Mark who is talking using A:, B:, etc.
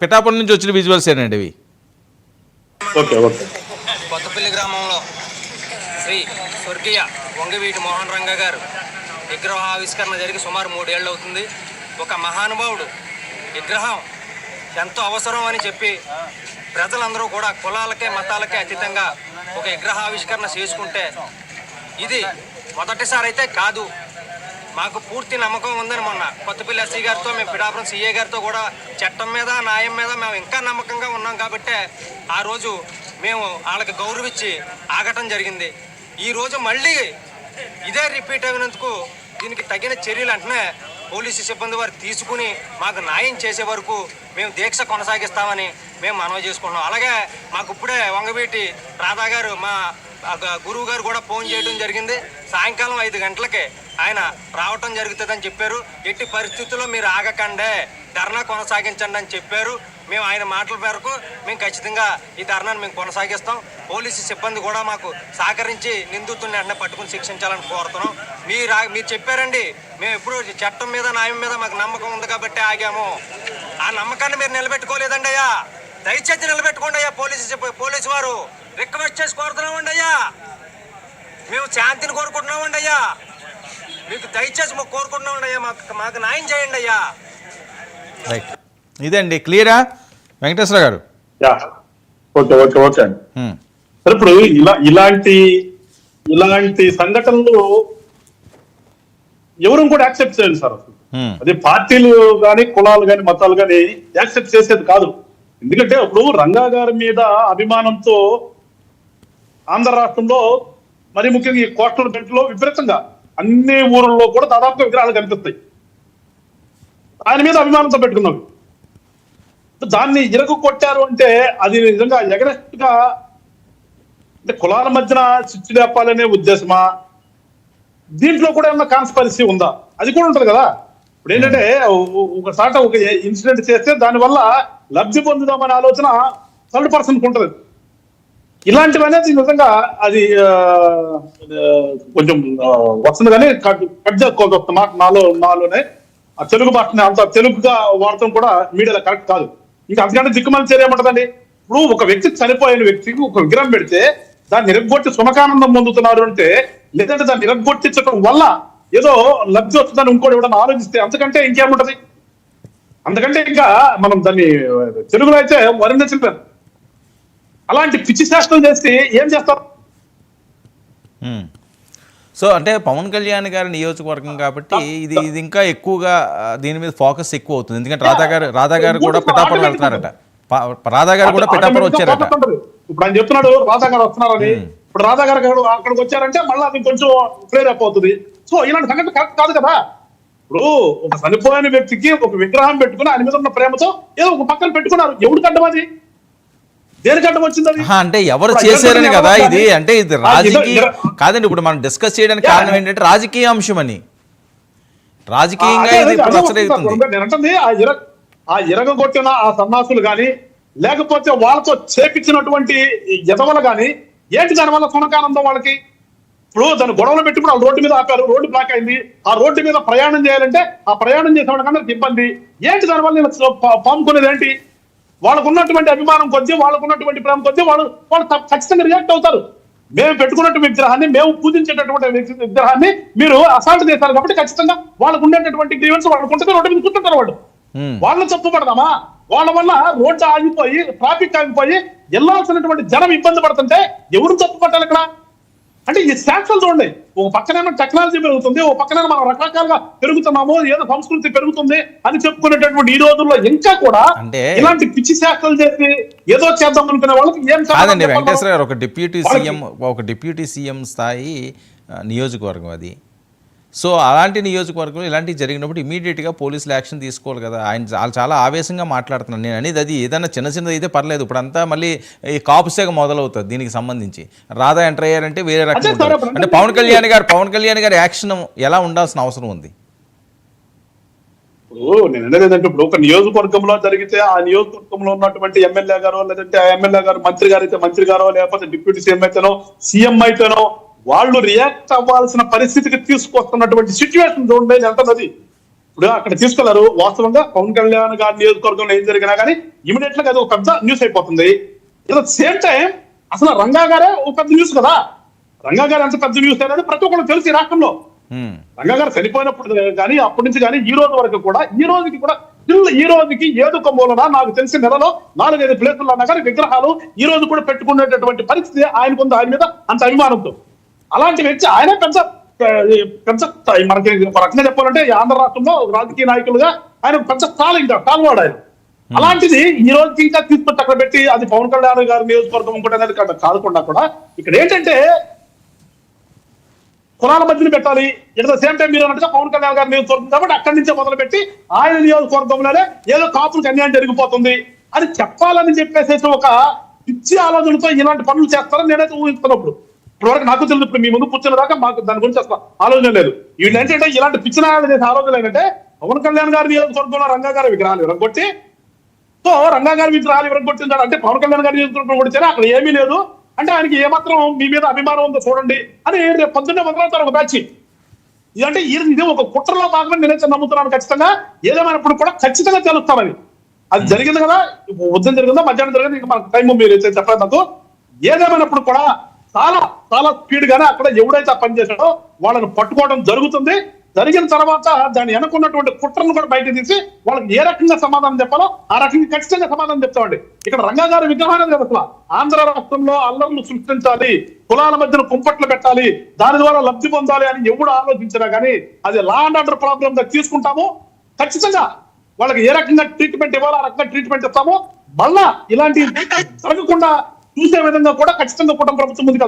A: పిఠాపురం నుంచి వచ్చిన విజువల్స్ ఏనండి ఇవి?
B: Okay okay.
C: కొత్తపల్లి గ్రామంలో శ్రీ స్వర్గీయ వంగవీటి మోహన్ రంగ గారు విగ్రహ ఆవిష్కరణ జరిగి సుమారు మూడేళ్ళు అవుతుంది. ఒక మహానుభావుడు విగ్రహం ఎంతో అవసరం అని చెప్పి ప్రజలందరూ కూడా కులాలకే మతాలకే అతీతంగా ఒక విగ్రహ ఆవిష్కరణ చేసుకుంటే ఇది మొదటిసారి అయితే కాదు. మాకు పూర్తి నమ్మకం ఉందని మొన్న కొత్తపల్లి ఎస్సీ గారితో మేము పిడాపురం సీఏ గారితో కూడా చట్టం మీద న్యాయం మీద మేము ఇంకా నమ్మకంగా ఉన్నాం కాబట్టి ఆ రోజు మేము వాళ్ళకి గౌరవించి ఆగటం జరిగింది. ఈరోజు మళ్ళీ ఇదే రిపీట్ అయినందుకు దీనికి తగిన చర్యలు అంటనే పోలీసు సిబ్బంది వారు తీసుకుని మాకు న్యాయం చేసే వరకు మేము దీక్ష కొనసాగిస్తామని మేము మనవి చేసుకుంటున్నాం. అలాగే మాకు ఇప్పుడే వంగవీటి రాధా గారు మా గురువు గారు కూడా ఫోన్ చేయడం జరిగింది. సాయంకాలం ఐదు గంటలకే ఆయన రావటం జరుగుతుందని చెప్పారు. ఎట్టి పరిస్థితుల్లో మీరు ఆగకండే. ధర్నా కొనసాగించండి అని చెప్పారు. మేము ఆయన మాటల మేరకు మేము ఖచ్చితంగా ఈ ధర్నాను మేము కొనసాగిస్తాం. పోలీసు సిబ్బంది కూడా మాకు సహకరించి నిందితుల్ని అన్న పట్టుకుని శిక్షించాలని కోరుతున్నాం. మీరు మీరు చెప్పారండి. మేము ఎప్పుడు చట్టం మీద న్యాయం మీద మాకు నమ్మకం ఉంది కాబట్టి ఆగాము. ఆ నమ్మకాన్ని మీరు నిలబెట్టుకోలేదండి అయ్యా. దయచేసి నిలబెట్టుకోండి అయ్యా పోలీసు పోలీసు వారు. రిక్వెస్ట్ చేసి కోరుతున్నామండి అయ్యా. మేము శాంతిని కోరుకుంటున్నామండి అయ్యా. మీకు దయచేసి మాకు కోరుకుంటున్నామండి అయ్యా. మాకు మాకు న్యాయం చేయండి అయ్యా.
A: రైట్ ఇదండి క్లియరా? వెంకటేశ్వర గారు.
B: యా. ఓకే ఓకే ఓకే అండి. ఇప్పుడు ఇలా ఇలాంటి ఇలాంటి సంఘటనలు ఎవరు కూడా యాక్సెప్ట్ చేయాలి సార్ అసలు. అది పార్టీలు కానీ కులాలు కానీ మతాలు కానీ యాక్సెప్ట్ చేసేది కాదు. ఎందుకంటే ఇప్పుడు రంగా గారి మీద అభిమానంతో ఆంధ్ర రాష్ట్రంలో మరి ముఖ్యంగా ఈ కోస్టల్ బెల్ట్లో విపరీతంగా అన్ని ఊర్లలో కూడా దాదాపుగా విగ్రహాలు కనిపిస్తాయి. ఆయన మీద అభిమానంతో పెట్టుకున్నాం. దాన్ని ఇరగ కొట్టారు అంటే అది నిజంగా ఎగరెస్ట్గా అంటే కులాల మధ్యన చిచ్చు లేపాలనే ఉద్దేశమా? దీంట్లో కూడా ఏమన్నా కాన్స్పరసీ ఉందా? అది కూడా ఉంటది కదా. ఇప్పుడు ఏంటంటే ఒక ఒక ఇన్సిడెంట్ చేస్తే దానివల్ల లబ్ధి పొందుదామనే ఆలోచన థర్డ్ పర్సన్ ఉంటది. ఇలాంటివి అనేది నిజంగా అది కొంచెం వస్తుంది కానీ కట్ మాట నాలో నాలోనే ఆ తెలుగు భాషని అంత తెలుగుగా వాడటం కూడా మీడియాలో కరెక్ట్ కాదు. ఇంకా అంతకంటే దిక్కుమని చర్య ఏమంటదండి? ఇప్పుడు ఒక వ్యక్తి చనిపోయిన వ్యక్తికి ఒక విగ్రహం పెడితే దాన్ని నిరగొట్టి సుమకానందం పొందుతున్నారు అంటే లేదంటే దాన్ని నిరగొట్టించడం వల్ల ఏదో లబ్ధి వస్తుందని ఇంకోటి ఇవ్వడం ఆలోచిస్తే అంతకంటే ఇంకేముంటది? అందుకంటే ఇంకా మనం దాన్ని తెలుగులో అయితే వర్ణించలేదు అలాంటి పిచ్చి శాస్త్రం చేసి ఏం చేస్తారు.
A: సో అంటే పవన్ కళ్యాణ్ గారి నియోజకవర్గం కాబట్టి ఇది ఇది ఇంకా ఎక్కువగా దీని మీద ఫోకస్ ఎక్కువ అవుతుంది. ఎందుకంటే రాధా గారు రాధా గారు కూడా పిఠాపురం వెళ్తున్నారట. రాధా గారు కూడా పిఠాపురం వచ్చారట.
B: ఇప్పుడు ఆయన చెప్తున్నాడు రాధా గారు వస్తున్నారని. ఇప్పుడు రాధా గారు గారు అక్కడికి వచ్చారంటే మళ్ళీ అది కొంచెం క్లియర్ అప్ అవుతుంది. సో ఇలాంటి సంగతి కరెక్ట్ కాదు కదా? ఇప్పుడు ఒక చనిపోయిన వ్యక్తికి ఒక విగ్రహం పెట్టుకుని ఆయన మీద ఉన్న ప్రేమతో ఏదో ఒక పక్కన పెట్టుకున్నారు. ఎవడు కడ్డం దేనికి అడ్డం వచ్చింది
A: అంటే ఎవరు చేశారని కదా ఇది? అంటే ఇది రాజకీయ కాదండి ఇప్పుడు మనం డిస్కస్ చేయడానికి కారణం ఏంటంటే రాజకీయ అంశం అని రాజకీయంగా ఇది
B: ఆ ఇర ఆ ఇరగొట్టిన ఆ సన్నాసులు గాని లేకపోతే వాళ్ళతో చేపించినటువంటి ఎదవలు గాని ఏంటి దానివల్ల సునకానందం వాళ్ళకి? ఇప్పుడు దాని గొడవలు పెట్టి కూడా రోడ్డు మీద ఆపారు రోడ్డు బ్లాక్ అయింది. ఆ రోడ్డు మీద ప్రయాణం చేయాలంటే ఆ ప్రయాణం చేసే వాళ్ళకి ఇబ్బంది. ఏంటి దానివల్ల నేను పాముకునేది ఏంటి? వాళ్ళకు ఉన్నటువంటి అభిమానం కొద్దీ వాళ్ళకు ఉన్నటువంటి ప్రేమ కొద్దీ వాళ్ళు వాళ్ళు ఖచ్చితంగా రియాక్ట్ అవుతారు. మేము పెట్టుకున్నటువంటి విగ్రహాన్ని మేము పూజించేటటువంటి విగ్రహాన్ని మీరు అసాల్ట్ చేశారు కాబట్టి ఖచ్చితంగా వాళ్ళకు ఉండేటటువంటి గ్రీవెన్స్ వాళ్ళకు ఉంటుంది రోడ్డు మీద కూర్చుంటారు వాళ్ళు. వాళ్ళని తప్పు పడదామా వాళ్ళ వల్ల రోడ్డు ఆగిపోయి ట్రాఫిక్ ఆగిపోయి వెళ్ళాల్సినటువంటి జనం ఇబ్బంది పడుతుంటే ఎవరు తప్పు పట్టాలి ఇక్కడ? అంటే ఈ శాస్త్రాలు చూడండి. ఒక పక్కనేమో టెక్నాలజీ పెరుగుతుంది ఒక పక్కన మనం రకరకాలుగా పెరుగుతున్నాము ఏదో సంస్కృతి పెరుగుతుంది అని చెప్పుకునేటటువంటి ఈ రోజుల్లో ఇంకా కూడా
A: అంటే-
B: ఇలాంటి పిచ్చి శాస్త్రాలు చేసి ఏదో చేద్దాం అనుకునే వాళ్ళకి ఏం
A: కాదండి? వెంకటేశ్వర గారు ఒక డిప్యూటీ సీఎం ఒక డిప్యూటీ సీఎం స్థాయి నియోజకవర్గం అది సో అలాంటి నియోజకవర్గంలో ఇలాంటివి జరిగినప్పుడు ఇమీడియట్గా పోలీసులు యాక్షన్ తీసుకోవాలి కదా. ఆయన చాలా చాలా ఆవేశంగా మాట్లాడుతున్నాను నేను అనేది అది ఏదైనా చిన్న చిన్నది అయితే పర్లేదు. ఇప్పుడు అంతా మళ్ళీ ఈ కాపు సెగ మొదలవుతుంది దీనికి సంబంధించి. రాధా ఎంటర్ అయ్యారంటే వేరే రకం అంటే పవన్ కళ్యాణ్ గారు పవన్ కళ్యాణ్ గారి యాక్షన్ ఎలా ఉండాల్సిన అవసరం ఉంది?
B: ఇప్పుడు నేను అనేది ఏంటంటే ఇప్పుడు ఒక నియోజకవర్గంలో జరిగితే ఆ నియోజకవర్గంలో ఉన్నటువంటి ఎమ్మెల్యే గారో లేదంటే ఆ ఎమ్మెల్యే గారు మంత్రి గారు అయితే మంత్రి గారో లేకపోతే డిప్యూటీ సీఎం అయితేనో సీఎం అయితేనో వాళ్ళు రియాక్ట్ అవ్వాల్సిన పరిస్థితికి తీసుకొస్తున్నటువంటి సిచ్యువేషన్ చూడండి ఎంత అది ఇప్పుడు అక్కడ తీసుకెళ్ళారు వాస్తవంగా పవన్ కళ్యాణ్ గారి నియోజకవర్గంలో ఏం జరిగినా కానీ ఇమీడియట్గా అది ఒక పెద్ద న్యూస్ అయిపోతుంది. సేమ్ టైం అసలు రంగా గారే ఒక పెద్ద న్యూస్ కదా. రంగా గారు ఎంత పెద్ద న్యూస్ అనేది ప్రతి ఒక్కరు తెలుసు ఈ రాష్ట్రంలో. రంగా గారు చనిపోయినప్పుడు కానీ అప్పటి నుంచి కానీ ఈ రోజు వరకు కూడా ఈ రోజుకి కూడా ఈ రోజుకి ఏదో ఒక మూలన నాకు తెలిసి నెలలో నాలుగైదు ప్లేసుల్లో అన్నా కానీ విగ్రహాలు ఈ రోజు కూడా పెట్టుకునేటటువంటి పరిస్థితి ఆయనకు ఉంది ఆయన మీద అంత అభిమానంతో. అలాంటి వ్యక్తి ఆయన పెద్ద పెద్ద. మనకి ఒక రకంగా చెప్పాలంటే ఆంధ్ర రాష్ట్రంలో రాజకీయ నాయకులుగా ఆయన పెద్ద స్థాయి ఇంకా స్థానవాడు ఆయన. అలాంటిది ఈ రోజుకి ఇంకా తీసుకొచ్చి అక్కడ పెట్టి అది పవన్ కళ్యాణ్ గారి నియోజకవర్గం ఇంకోటి అనేది కాకుండా కూడా ఇక్కడ ఏంటంటే కులాల మధ్యన పెట్టాలి. ఎట్ ద సేమ్ టైం మీరు అన్నట్టుగా పవన్ కళ్యాణ్ గారి నియోజకవర్గం కాబట్టి అక్కడి నుంచే మొదలు పెట్టి ఆయన నియోజకవర్గంలోనే ఏదో కాపులకు అన్యాయం జరిగిపోతుంది. అని చెప్పాలని చెప్పేసేసి ఒక పిచ్చి ఆలోచనతో ఇలాంటి పనులు చేస్తారని నేనైతే ఊహిస్తున్నప్పుడు. ఇప్పటివరకు నాకు తెలియదు ఇప్పుడు మీ ముందు కూర్చున్న దాకా మాకు దాని గురించి అసలు ఆలోచన లేదు. వీళ్ళు ఏంటంటే ఇలాంటి పిచ్చిన చేసే ఆలోచన ఏంటంటే పవన్ కళ్యాణ్ గారి నియోజకవర్గంలో రంగా గారి విగ్రహాలు విరగొట్టి సో రంగా గారి విగ్రహాలు విరగొట్టించాడు అంటే పవన్ కళ్యాణ్ గారి నియోజకవర్గం కొడితేనే అక్కడ ఏమీ లేదు. అంటే ఆయనకి ఏమాత్రం మీ మీద అభిమానం ఉందో చూడండి. అని రేపు పొద్దున్నే మొదలవుతారు ఒక బ్యాచ్. ఇదంటే ఇది ఇది ఒక కుట్రలో భాగమని నేనైతే నమ్ముతున్నాను ఖచ్చితంగా. ఏదేమైనప్పుడు కూడా ఖచ్చితంగా తెలుస్తామని అది. జరిగింది కదా ఉదయం జరిగిందా మధ్యాహ్నం జరిగింది ఇంకా మనకు టైం మీరు అయితే చెప్పలేదు నాకు ఏదేమైనప్పుడు కూడా చాలా చాలా స్పీడ్ గానే అక్కడ ఎవడైతే ఆ పని చేశాడో వాళ్ళని పట్టుకోవడం జరుగుతుంది. జరిగిన తర్వాత దాన్ని వెనుకున్నటువంటి కుట్రను కూడా బయట తీసి వాళ్ళకి ఏ రకంగా సమాధానం చెప్పాలో ఆ రకంగా ఖచ్చితంగా సమాధానం చెప్తామండి. ఇక్కడ రంగా గారి విగ్రహాన్ని లేదు అసలు. ఆంధ్ర రాష్ట్రంలో అల్లర్లు సృష్టించాలి కులాల మధ్యన కుంపట్లు పెట్టాలి దాని ద్వారా లబ్ధి పొందాలి అని ఎవడు ఆలోచించినా కానీ అది లా అండ్ ఆర్డర్ ప్రాబ్లం గా తీసుకుంటాము. ఖచ్చితంగా వాళ్ళకి ఏ రకంగా ట్రీట్మెంట్ ఇవ్వాలో ఆ రకంగా ట్రీట్మెంట్ ఇస్తాము. మళ్ళా ఇలాంటి జరగకుండా చూసే విధంగా కూడా ఖచ్చితంగా కుటుంబ ప్రభుత్వం ముందుకు